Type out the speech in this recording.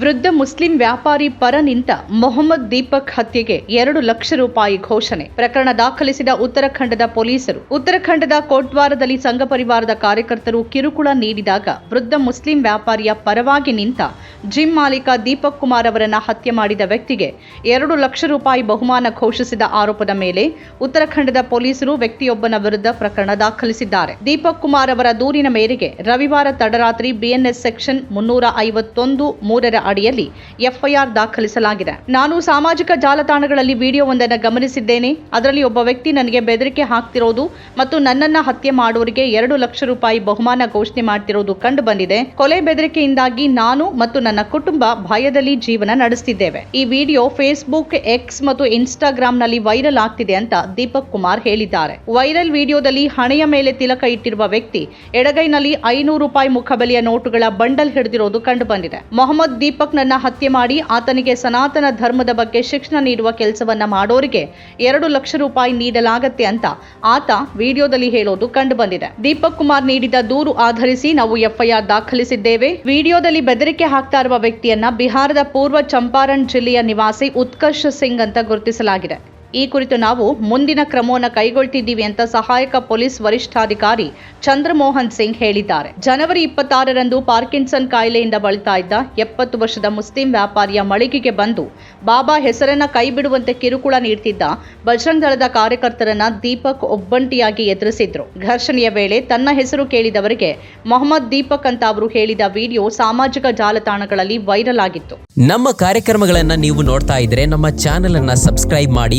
ವೃದ್ಧ ಮುಸ್ಲಿಂ ವ್ಯಾಪಾರಿ ಪರ ನಿಂತ ಮೊಹಮ್ಮದ್ ದೀಪಕ್ ಹತ್ಯೆಗೆ ಎರಡು ಲಕ್ಷ ರೂಪಾಯಿ ಘೋಷಣೆ. ಪ್ರಕರಣ ದಾಖಲಿಸಿದ ಉತ್ತರಾಖಂಡದ ಪೊಲೀಸರು. ಉತ್ತರಾಖಂಡದ ಕೋಟ್ವಾರದಲ್ಲಿ ಸಂಘ ಪರಿವಾರದ ಕಾರ್ಯಕರ್ತರು ಕಿರುಕುಳ ನೀಡಿದಾಗ ವೃದ್ಧ ಮುಸ್ಲಿಂ ವ್ಯಾಪಾರಿಯ ಪರವಾಗಿ ನಿಂತ ಜಿಮ್ ಮಾಲೀಕ ದೀಪಕ್ ಕುಮಾರ್ ಅವರನ್ನ ಹತ್ಯೆ ಮಾಡಿದ ವ್ಯಕ್ತಿಗೆ ಎರಡು ಲಕ್ಷ ರೂಪಾಯಿ ಬಹುಮಾನ ಘೋಷಿಸಿದ ಆರೋಪದ ಮೇಲೆ ಉತ್ತರಾಖಂಡದ ಪೊಲೀಸರು ವ್ಯಕ್ತಿಯೊಬ್ಬನ ವಿರುದ್ಧ ಪ್ರಕರಣ ದಾಖಲಿಸಿದ್ದಾರೆ. ದೀಪಕ್ ಕುಮಾರ್ ಅವರ ದೂರಿನ ಮೇರೆಗೆ ರವಿವಾರ ತಡರಾತ್ರಿ ಬಿಎನ್ಎಸ್ ಸೆಕ್ಷನ್ ಮುನ್ನೂರ ಐವತ್ತೊಂದು ಮೂರರ ಅಡಿಯಲ್ಲಿ ಎಫ್ಐಆರ್ ದಾಖಲಿಸಲಾಗಿದೆ. ನಾನು ಸಾಮಾಜಿಕ ಜಾಲತಾಣಗಳಲ್ಲಿ ವಿಡಿಯೋವೊಂದನ್ನು ಗಮನಿಸಿದ್ದೇನೆ. ಅದರಲ್ಲಿ ಒಬ್ಬ ವ್ಯಕ್ತಿ ನನಗೆ ಬೆದರಿಕೆ ಹಾಕ್ತಿರೋದು ಮತ್ತು ನನ್ನನ್ನ ಹತ್ಯೆ ಮಾಡುವವರಿಗೆ ಎರಡು ಲಕ್ಷ ರೂಪಾಯಿ ಬಹುಮಾನ ಘೋಷಣೆ ಮಾಡ್ತಿರೋದು ಕಂಡು ಬಂದಿದೆ. ಕೊಲೆ ಬೆದರಿಕೆಯಿಂದಾಗಿ ನಾನು ಮತ್ತು ನನ್ನ ಕುಟುಂಬ ಭಯದಲ್ಲಿ ಜೀವನ ನಡೆಸುತ್ತಿದ್ದೇವೆ ಈ ವಿಡಿಯೋ ಫೇಸ್ಬುಕ್ ಎಕ್ಸ್ ಮತ್ತು ಇನ್ಸ್ಟಾಗ್ರಾಂನಲ್ಲಿ ವೈರಲ್ ಆಗ್ತಿದೆ ಅಂತ ದೀಪಕ್ ಕುಮಾರ್ ಹೇಳಿದ್ದಾರೆ. ವೈರಲ್ ವಿಡಿಯೋದಲ್ಲಿ ಹಣೆಯ ಮೇಲೆ ತಿಲಕ ಇಟ್ಟಿರುವ ವ್ಯಕ್ತಿ ಎಡಗೈನಲ್ಲಿ ಐನೂರು ರೂಪಾಯಿ ಮುಖಬೆಲೆಯ ನೋಟುಗಳ ಬಂಡಲ್ ಹಿಡಿದಿರೋದು ಕಂಡುಬಂದಿದೆ ಮೊಹಮ್ಮದ್ ದೀಪಕ್ ನನ್ನ ಹತ್ಯೆ ಮಾಡಿ ಆತನಿಗೆ ಸನಾತನ ಧರ್ಮದ ಬಗ್ಗೆ ಶಿಕ್ಷಣ ನೀಡುವ ಕೆಲಸವನ್ನ ಮಾಡೋರಿಗೆ ಎರಡು ಲಕ್ಷ ರೂಪಾಯಿ ನೀಡಲಾಗತ್ತೆ ಅಂತ ಆತ ವಿಡಿಯೋದಲ್ಲಿ ಹೇಳೋದು ಕಂಡು ಬಂದಿದೆ. ದೀಪಕ್ ಕುಮಾರ್ ನೀಡಿದ ದೂರು ಆಧರಿಸಿ ನಾವು ಎಫ್ಐಆರ್ ದಾಖಲಿಸಿದ್ದೇವೆ. ವಿಡಿಯೋದಲ್ಲಿ ಬೆದರಿಕೆ ಹಾಕ್ತಾ ಇರುವ ವ್ಯಕ್ತಿಯನ್ನ ಬಿಹಾರದ ಪೂರ್ವ ಚಂಪಾರಣ್ ಜಿಲ್ಲೆಯ ನಿವಾಸಿ ಉತ್ಕರ್ಷ ಸಿಂಗ್ ಅಂತ ಗುರುತಿಸಲಾಗಿದೆ. ಈ ಕುರಿತು ನಾವು ಮುಂದಿನ ಕ್ರಮವನ್ನು ಕೈಗೊಳ್ತಿದ್ದೀವಿ ಅಂತ ಸಹಾಯಕ ಪೊಲೀಸ್ ವರಿಷ್ಠಾಧಿಕಾರಿ ಚಂದ್ರಮೋಹನ್ ಸಿಂಗ್ ಹೇಳಿದ್ದಾರೆ. ಜನವರಿ ಇಪ್ಪತ್ತಾರರಂದು ಪಾರ್ಕಿನ್ಸನ್ ಕಾಯಿಲೆಯಿಂದ ಬಳಿತಾ ಇದ್ದ ಎಪ್ಪತ್ತು ವರ್ಷದ ಮುಸ್ಲಿಂ ವ್ಯಾಪಾರಿಯ ಮಳಿಗೆಗೆ ಬಂದು ಬಾಬಾ ಹೆಸರನ್ನ ಕೈಬಿಡುವಂತೆ ಕಿರುಕುಳ ನೀಡ್ತಿದ್ದ ಬಜರಂಗ್ ದಳದ ಕಾರ್ಯಕರ್ತರನ್ನ ದೀಪಕ್ ಒಬ್ಬಂಟಿಯಾಗಿ ಎದುರಿಸಿದ್ರು. ಘರ್ಷಣೆಯ ವೇಳೆ ತನ್ನ ಹೆಸರು ಕೇಳಿದವರಿಗೆ ಮೊಹಮ್ಮದ್ ದೀಪಕ್ ಅಂತ ಅವರು ಹೇಳಿದ ವಿಡಿಯೋ ಸಾಮಾಜಿಕ ಜಾಲತಾಣಗಳಲ್ಲಿ ವೈರಲ್ ಆಗಿತ್ತು. ನಮ್ಮ ಕಾರ್ಯಕ್ರಮಗಳನ್ನ ನೀವು ನೋಡ್ತಾ ಇದ್ರೆ ನಮ್ಮ ಚಾನೆಲ್ ಅನ್ನ ಸಬ್ಸ್ಕ್ರೈಬ್ ಮಾಡಿ